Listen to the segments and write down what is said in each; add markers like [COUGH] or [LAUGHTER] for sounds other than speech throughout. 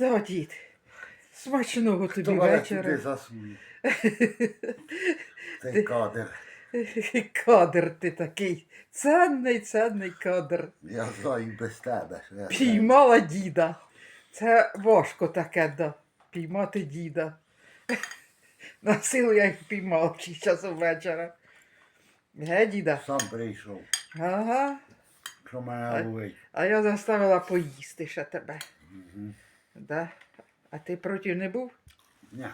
Та, дід. Смачного тобі вечора. засує? [LAUGHS] Цей кадр. Кадр ти такий. Ценний, ценний кадр. Я знаю без тебе. що я Піймала діда. Це важко таке, да. Піймати діда. [LAUGHS] На силу я їх піймав чи часом вечора. Ге, діда? Сам прийшов, Ага. що мене ловить. А я заставила поїсти ще тебе. Мгм. Да? А ти проти не був? Ні.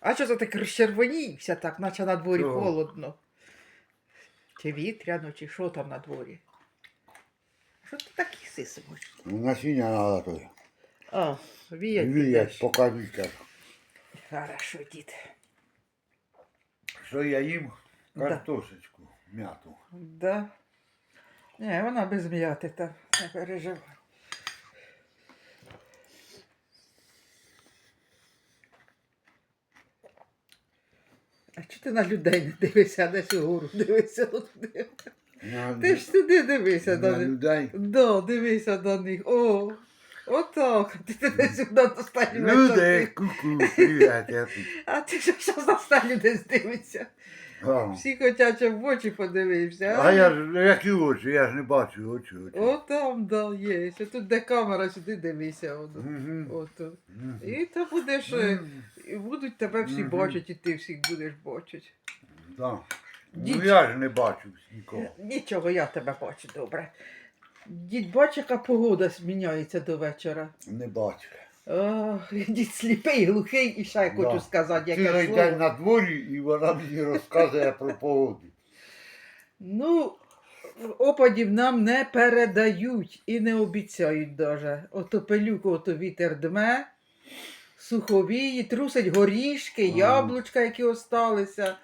А що це так розчервонівся так, наче на дворі Чого? холодно? Чи вітряно, чи що там на дворі? Що ти так сисимось? Ну, насіння треба то. А, віять. Віять, поки вітер. Хорошо, дід. Що я їм? Да. Картошечку, м'яту. Да. Ні, вона без м'яти там, не переживай. А чого ти на людей не дивишся, а десь угору дивишся туди? На, Ти ж сюди дивися до на них. людей. Да, дивися до них. О, отак. Ти туди сюди достань. Люди, ку-ку, привіт, я тут. А ти що зараз на стелю десь дивишся? А. Всі хочуть, щоб в очі подивився. А я ж, які очі, я ж не бачу очі. очі. О, там, да, є. Ще тут де камера, сюди дивися. Мгм. Ото. Мгм. І то будеш, е, і будуть тебе всі Мгм. бачити, і ти всіх будеш бачити. Да. Дід- Ну я ж не бачу нікого. Нічого, я тебе бачу добре. Дід, бач, яка погода зміняється до вечора. Не бачу. Ох, дід сліпий, глухий, і ще я хочу Да. сказати, яке Цілий слово. день на дворі і вона мені розказує про погоду. Ну, опадів нам не передають і не обіцяють даже. Ото пилюку, ото вітер дме, суховії, трусить горішки, Ага. яблучка, які осталися.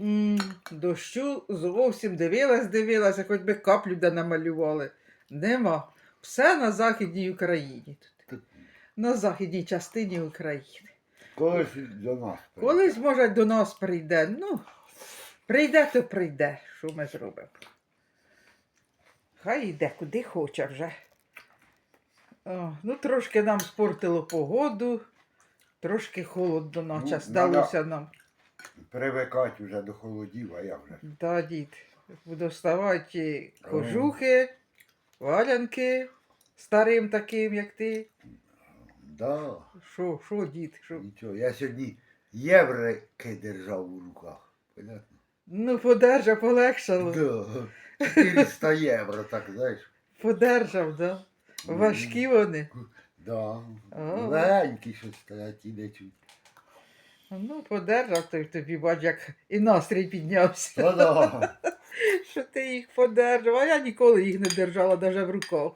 М, Дощу зовсім дивилась, дивилася, хоч би каплю де намалювали. Нема. Все на Західній Україні. На західній частині України. Колись до нас. прийде. Колись, може, до нас прийде. Ну, прийде, то прийде. Що ми зробимо? Хай йде куди хоче вже. О, ну, трошки нам спортило погоду, трошки холодно наче Ну, здалося нам. Привикати вже до холодів, а я вже. Да, дід. Буду ставати кожухи, валянки старим таким, як ти. Да, Що, що, дід? Що? нічого. Я сьогодні єврики держав у руках. Понятно? Ну, подержав, полегшало. Да. 400 євро, так знаєш. Подержав, да? Важкі вони. Да. О. Легенькі що стоять і не чуть. Ну, подержав той тобі, бач, як і настрій піднявся. Та да. [LAUGHS] Що ти їх подержав, а я ніколи їх не держала навіть в руках.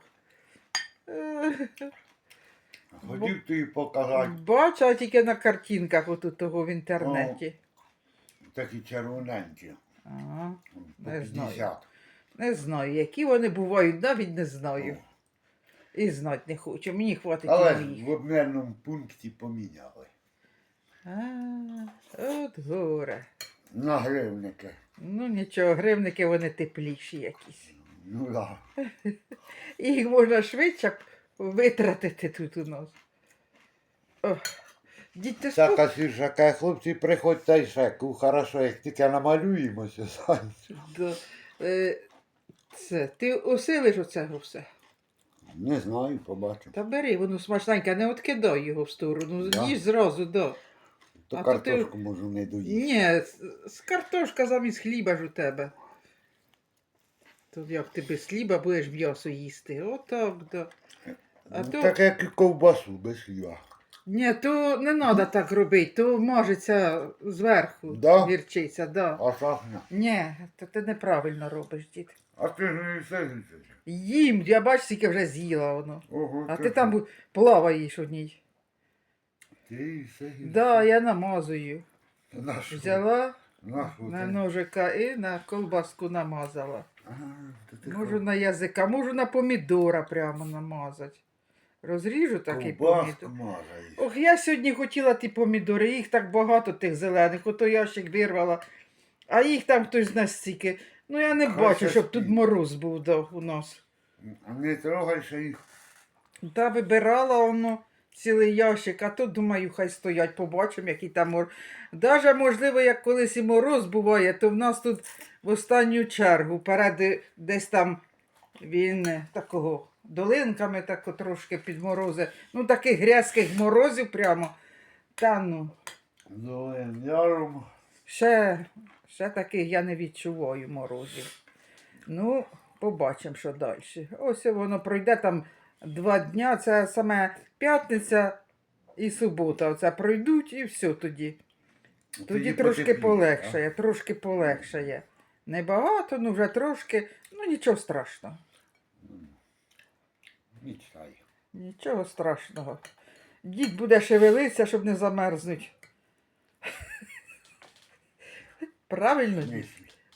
Хотів тобі показати Бачила тільки на картинках отут того в інтернеті. такі червоненькі. Ага. По Не знаю. 50. Не знаю, які вони бувають, навіть не знаю. І знати не хочу. Мені хватить Але і ж моїх. в обмірному пункті поміняли. А, от горе. На гривники. Ну нічого, гривники вони тепліші якісь. Ну да. [LAUGHS] Їх можна швидше витратити тут у нас. Дідь, ти спок... Всяка хлопці, приходьте і ще, ку, хорошо, як тільки намалюємося, знаєш. Да. Е, Це, ти осилиш оцього все. Не знаю, побачимо. Та бери, воно смачненьке, не откидай його в сторону. Да? Їж зразу, да. То А то ти- картошку можу не доїсти. Ні, з- з картошка замість хліба ж у тебе. То як ти без хліба будеш м'ясо їсти? Отак, да. А Ну, то- Так як і ковбасу без хліба. Ні, то не треба так робити, то мажеться зверху Да? гірчиця, да. А так не. Ні, то ти неправильно робиш, дід. А ти ж не все їсиш. Їм, я бачу, скільки вже з'їла воно. Ого, А це ти там що? бу- плаваєш у ній. Ти все їсиш. Да, я намазую. На що? Взяла На що на ти? ножика і на колбаску намазала. Ага, то ти Можу на язика, можу на помідора прямо намазати. Розріжу такий помідор. Ох, я сьогодні хотіла ті помідори, їх так багато тих зелених, ото ящик вирвала, а їх там хтось настільки. Ну я не Хай бачу, щас щоб тут мороз був да, у нас. А не трогай ще їх. Та вибирала воно цілий ящик, а то думаю, хай стоять, побачимо, який там мороз. Даже, можливо, як колись і мороз буває, то в нас тут в останню чергу, перед десь там він такого долинками так трошки підморози. Ну, таких грязких морозів прямо. Та ну, яром. ще, ще таких я не відчуваю морозів. Ну, побачимо, що далі. Ось воно пройде там два дня. Це саме п'ятниця і субота. Оце пройдуть і все тоді. Тоді трошки потепліє, полегшає, трошки полегшає. Небагато, ну вже трошки, ну нічого страшного. А? Нічого страшного. Дід буде шевелитися, щоб не замерзнуть. Правильно, дід?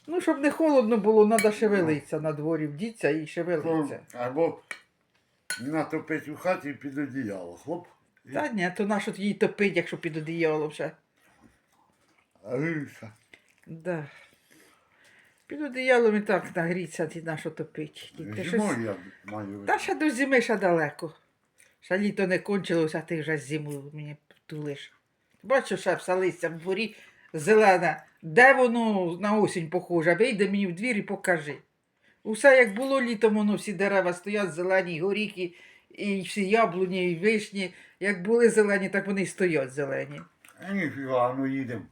Ну, щоб не холодно було, треба шевелитися на дворі, вдіться і шевелитися. Або натопить у хаті під одіяло. Хлоп. і Та ні, то нащо її топить, якщо під одіяло вже. Гріша. Да. Під одіялом і так нагріться, ті нащо топить. Дід, щось- Зимою я маю. Та ще до зими ще далеко. Ще літо не кончилося, а ти вже зиму мені тулиш. Бачу, все листя в дворі зелене. Де воно на осінь похоже? Вийди мені в двір і покажи. Усе як було літом, воно всі дерева стоять зелені, горіхи, і всі яблуні, і вишні. Як були зелені, так вони й стоять зелені. А ніфіга, ну їдемо.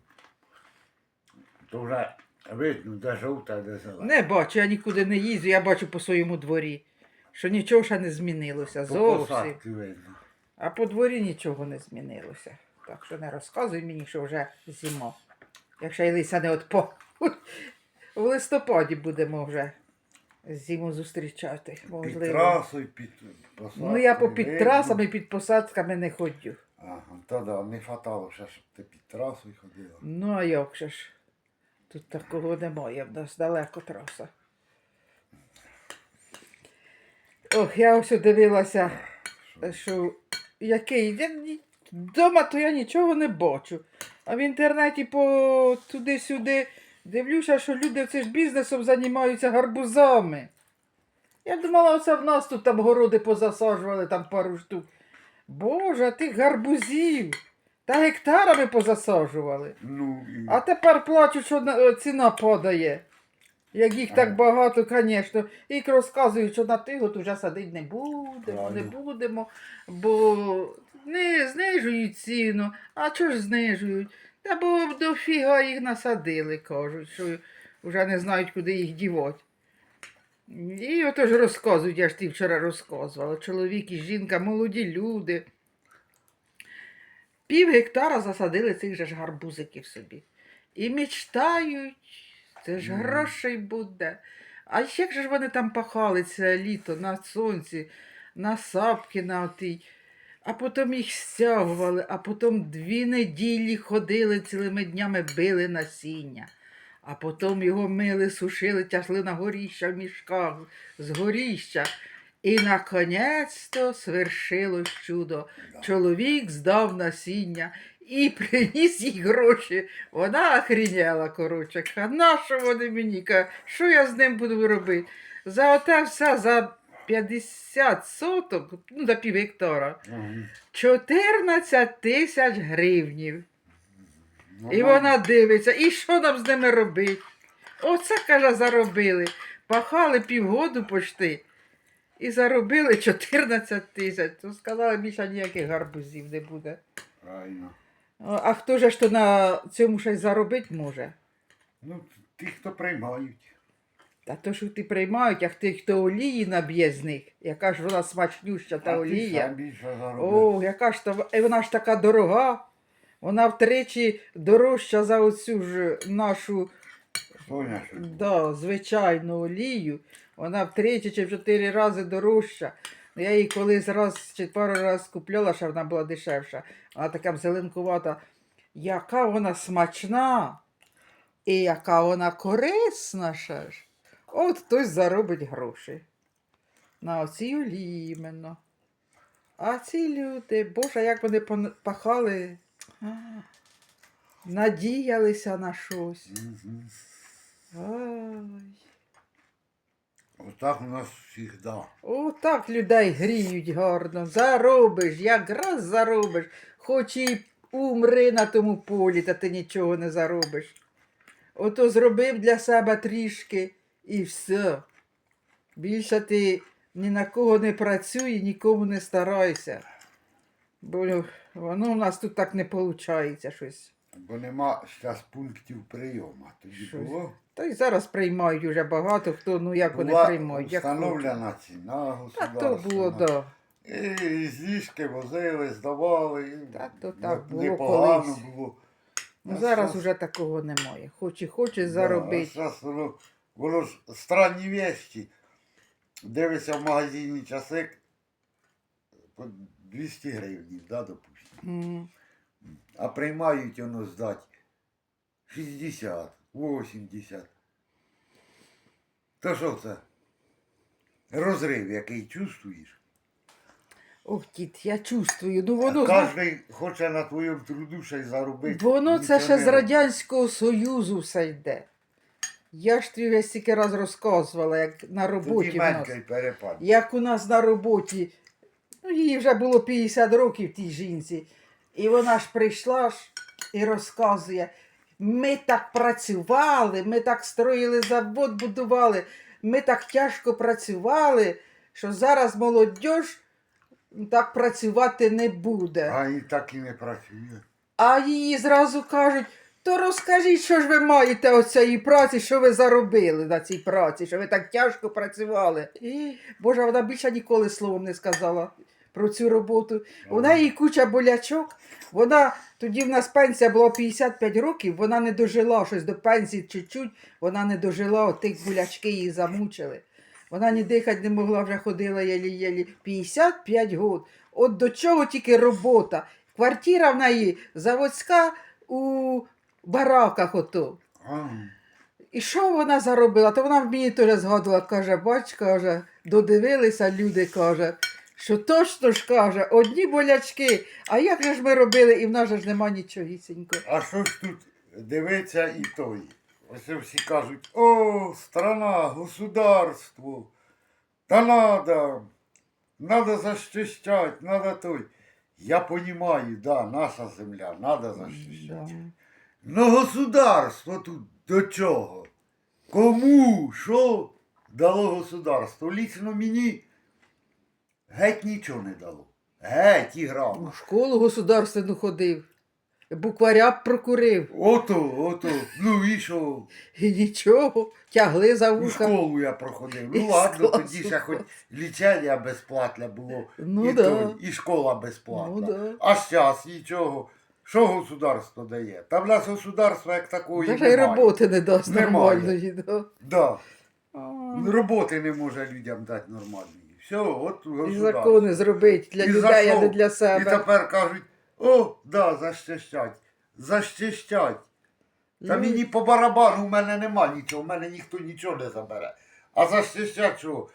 То вже видно, де жовта, де зелена. Не бачу, я нікуди не їздю, я бачу по своєму дворі, що нічого ще не змінилося. По Зовсім. видно. А по дворі нічого не змінилося. Так що не розказуй мені, що вже зима. Якщо Ілися не отпо. [LAUGHS] В листопаді будемо вже зиму зустрічати. Під Можливо. трасою, під посадкою. Ну я по під видно. трасами, під посадками не ходжу. Ага, та да, не хватало ще, щоб ти під трасою ходила. Ну а як же ж? Тут такого немає, в нас далеко траса. Ох, я ось дивилася, що який. Я, ні- Дома то я нічого не бачу. А в інтернеті по туди-сюди дивлюся, що люди цим бізнесом займаються гарбузами. Я думала, оце в нас тут там городи позасаджували, там пару штук. Боже, тих гарбузів. Та гектарами позасаджували. Ну, і... А тепер плачуть, що на- е, ціна падає. Як їх так багато, звісно. І розказують, що на тих от уже садити не будемо, не Правильно. будемо, бо не знижують ціну. А чого ж знижують? Та бо дофіга їх насадили, кажуть, що вже не знають, куди їх дівати. І отож розказують, я ж ти вчора розказувала. Чоловік і жінка, молоді люди. Пів гектара засадили цих же ж гарбузиків собі. І мечтають, це ж грошей буде. А як же ж вони там пахали це літо на сонці, на сапки на отій. А потім їх стягували, а потім дві неділі ходили цілими днями, били насіння. А потім його мили, сушили, тясли на горіща в мішках з горіща. І наконець-то свершилось чудо. Чоловік здав насіння і приніс їй гроші. Вона охріняла, коротше. А на що вони мені? Що я з ним буду робити? За оте все за 50 соток, ну, за пів гектара, 14 тисяч гривнів. І вона дивиться, і що нам з ними робити? Оце, каже, заробили. Пахали півгоду почти. І заробили 14 тисяч. То сказали, більше ніяких гарбузів не буде. Правильно. А хто же ж то на цьому й заробити може? Ну, ті, хто приймають. Та то, що ти приймають, а ти, хто олії наб'є з них, яка ж вона смачнюща та а олія. сам більше. О, яка ж то, і вона ж така дорога. Вона втричі дорожча за оцю ж нашу Соняшник. да, звичайну олію. Вона втричі чи в чотири рази дорожча. Я її колись раз чи пару разів купляла, що вона була дешевша. Вона така зеленкувата. Яка вона смачна і яка вона корисна ще ж. От хтось заробить гроші. На оцій олії іменно. А ці люди, боже, як вони пахали, надіялися на щось. Мгм. Отак у нас завжди. Отак людей гріють гарно. Заробиш, якраз заробиш. Хоч і умри на тому полі, та ти нічого не заробиш. Ото зробив для себе трішки і все. Більше ти ні на кого не працюй, нікому не старайся. Бо воно в нас тут так не виходить щось. Бо нема зараз пунктів прийому. Тоді Щось. було. Та й зараз приймають уже багато хто, ну як вони Була приймають. Як встановлена ціна Та государственна. то було, да. І злішки возили, здавали. і Та то так було непогано колись. було. Ну зараз щас- уже такого немає. Хоч і хоче Да, заробити. зараз воно, воно ж странні вещі. Дивишся в магазині часик по 200 гривень, да, допустимо. М. А приймають воно здати 60, 80. То що це? Розрив, який чувствуєш? Ох, дід, я чувствую. Ну воно, кожен хоче на твоєму труду ще й заробити. воно це ще з. Радянського Союзу все йде. Я ж тобі весь тільки раз розказувала, як на роботі Тоді в нас. менший перепад. Як у нас на роботі, ну їй вже було 50 років тій жінці. І вона ж прийшла ж і розказує: ми так працювали, ми так строїли завод, будували, ми так тяжко працювали, що зараз молодь так працювати не буде. А і так і не працює. А її зразу кажуть, то розкажіть, що ж ви маєте оцієї праці, що ви заробили на цій праці, що ви так тяжко працювали. І, Боже, вона більше ніколи словом не сказала про цю роботу. У неї куча болячок. Вона тоді в нас пенсія була 55 років, вона не дожила щось до пенсії чуть-чуть, вона не дожила, от тих болячки її замучили. Вона ні дихати не могла, вже ходила єлі-єлі 55 років. От до чого тільки робота. Квартира в неї заводська у бараках ото. І що вона заробила? То вона мені теж згадувала, каже, бач, каже, додивилися люди, каже, що точно ж каже, одні болячки, а як же ж ми робили, і в нас же ж нема нічогісінько. а що ж тут дивиться і той? Ось всі кажуть, о, страна, государство, та надо, надо защищать, надо той. Я понимаю, да, наша земля, надо защищать. Да. Ну государство тут до чого? Кому що дало государство? Лічно мені геть нічого не дало. Геть і У школу государственну ходив, букваря б прокурив, Ото, ото, ну і що? і нічого, тягли за У вуха. школу я проходив. Ну ладно, класу тоді ще хоч лічення безплатне було. Ну і, да. той, і школа безплатна. Ну да. А зараз нічого. Що государство дає? Та в нас государства як такої Даже й немає. роботи не дасть Немає. нормальної. Да. Да. Роботи не може людям дати нормальної. Все, от І закони зробити для І людей, а не для себе. І тепер кажуть, о, да, защищать. Защищать. Та Ну, мені по барабану в мене нема нічого, в мене ніхто нічого не забере. А защищать що?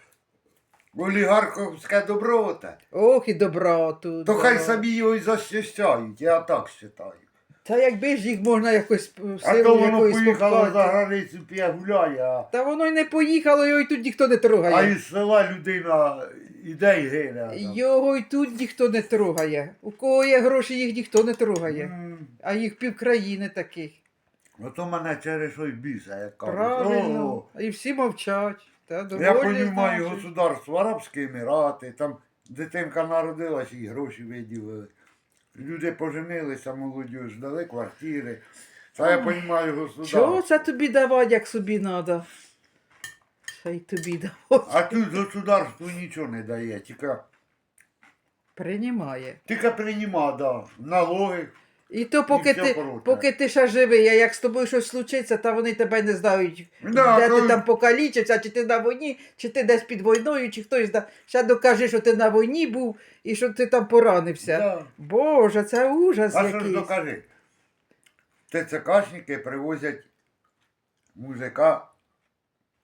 Олігарховське доброте. Ох і добра тут. То хай самі його і защищають, я так вважаю. Та якби ж їх можна якось е, А то воно якоюсь поїхало за границю, п'є гуляє, а, Та воно й не поїхало, його й тут ніхто не трогає. а із села людина іде і гине. а там. Його й тут ніхто не трогає. У кого є гроші, їх ніхто не трогає. М. А їх півкраїни таких. Ото мене через щось біса, як кажуть. Правильно. О, І всі мовчать. Та, Я доволі, розумію значить. государство, Арабські Емірати, там дитинка народилась і гроші виділили. Люди поженилися, молодь, дали квартири. Та я розумію государство. Чого це тобі давати, як собі треба? Що й тобі давати. А тут государство нічого не дає, тільки, Приймає. тільки прийма, да, налоги. І то поки все ти, поки ти ще живий, а як з тобою щось случиться, та вони тебе не знають, Да, де то- ти там покалічився, чи ти на війні, чи ти десь під війною, чи хтось да. ще докаже, що ти на війні був і що ти там поранився. Да. Боже, це ужас А що ж якийсь. докажи? ТЦКшники привозять мужика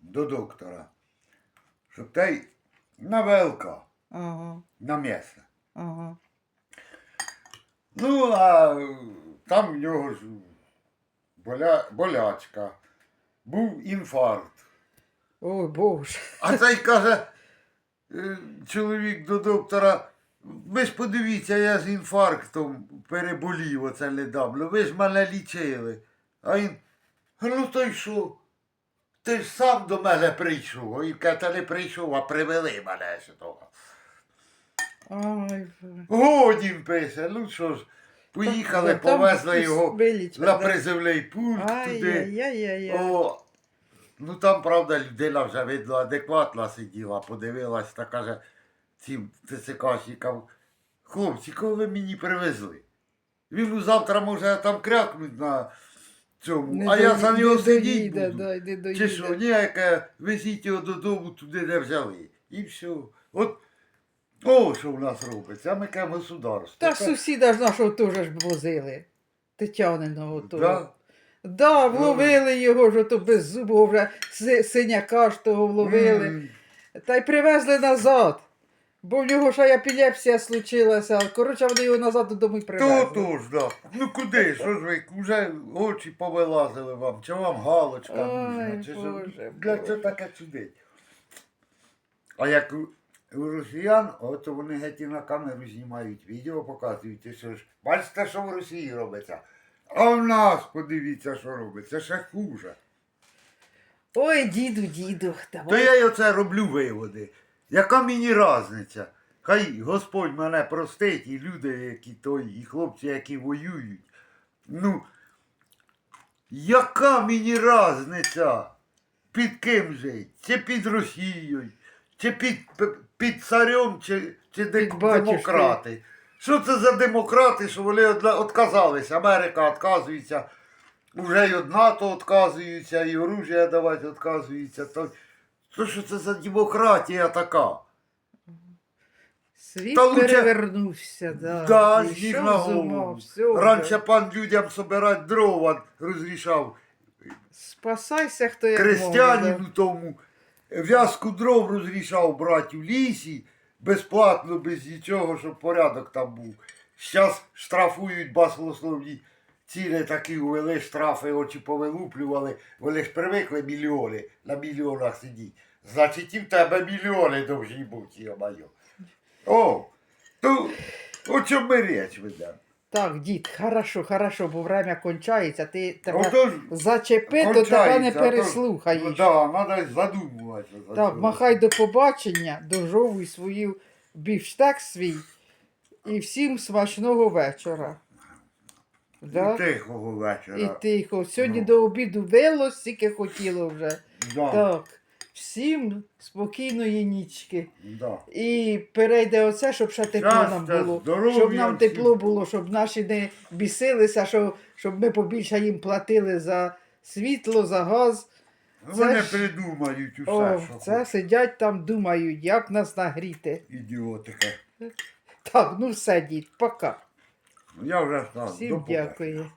до доктора, щоб той на ВЛК, Ага, на місце. ага. Ну, а там в нього ж боля, болячка, був інфаркт. Ой, Боже. А цей каже, е, чоловік до доктора, ви ж подивіться, я з інфарктом переболів оце недавно, ви ж мене лічили. А він, ну то й що? Ти ж сам до мене прийшов. Він каже, та не прийшов, а привели мене сюди. Ой, Боже. Годін ну що ж, поїхали, Там повезли його вилічили, на да. призивний пункт туди. Ай-яй-яй-яй. О, ну там, правда, людина вже видно адекватна сиділа, подивилась та каже цим ТЦКшникам, хлопці, кого ви мені привезли? Він ну, завтра може там крякнуть на цьому, Не а я за нього не сидіть доїде, буду. да, не доїде. Чи що, ні, яке, везіть його додому туди, де взяли. І все. От, о, що в нас робиться, а ми кажемо государство. Та сусіда ж нашого теж ж возили. Тетяниного того. Да? Да, вловили його ж ото без зубого вже си- синяка ж того вловили. М. Та й привезли назад. Бо в нього ж епілепсія случилася. Коротше, вони його назад додому й привезли. То то ж, да. Ну куди? Що ж ви? Вже очі повилазили вам, чи вам галочка Ой, нужна, чи що? Боже, Для Боже. чого таке чудить? А як у, росіян, от вони геть і на камеру знімають, відео показують, і що ж. Бачите, що в Росії робиться? А в нас подивіться, що робиться, ще хуже. Ой, діду, діду, То я й оце роблю виводи. Яка мені різниця? Хай Господь мене простить, і люди, які той, і хлопці, які воюють. Ну, яка мені різниця? Під ким жить? Чи під Росією, чи під, під царем, чи, чи Під демократи? Що це за демократи, що вони відказалися? Америка відказується, вже й від НАТО відказуються, і оружие давати відказуються. То, то що це за демократія така? Світ Та лучше- перевернувся, да. Да, Зійшов на голову. Раніше пан людям собирати дрова розрішав. Спасайся, хто як може. Крестьянину тому в'язку дров розрішав брати в лісі, безплатно, без нічого, щоб порядок там був. Зараз штрафують баслословні ціни такі ввели штрафи, очі повилуплювали. Вони ж привикли мільйони, на мільйонах сидіть. Значить, і в тебе мільйони довжні бути, йо-моє. О, то о чому ми річ ведемо? Так, дід, хорошо, хорошо, бо время кончається, ти тебе Отож, зачепи, то тебе не переслухаєш. Ну, да, треба задумуватися. Так, махай до побачення, дожовуй свою бівштек свій і всім смачного вечора. Да? І тихого вечора. І тихо. Сьогодні Ну. до обіду вило, скільки хотіло вже. Да, Так. Всім спокійної нічки. да. І перейде оце, щоб ще тепло нам було. здоров'я Щоб нам всім. тепло було, щоб наші не бісилися, щоб, щоб ми побільше їм платили за світло, за газ. Вони ж- придумають усе, О, що це сидять там, думають, як нас нагріти. Ідіотика. Так, ну все, дід, пока. Я вже став. Всім дякую.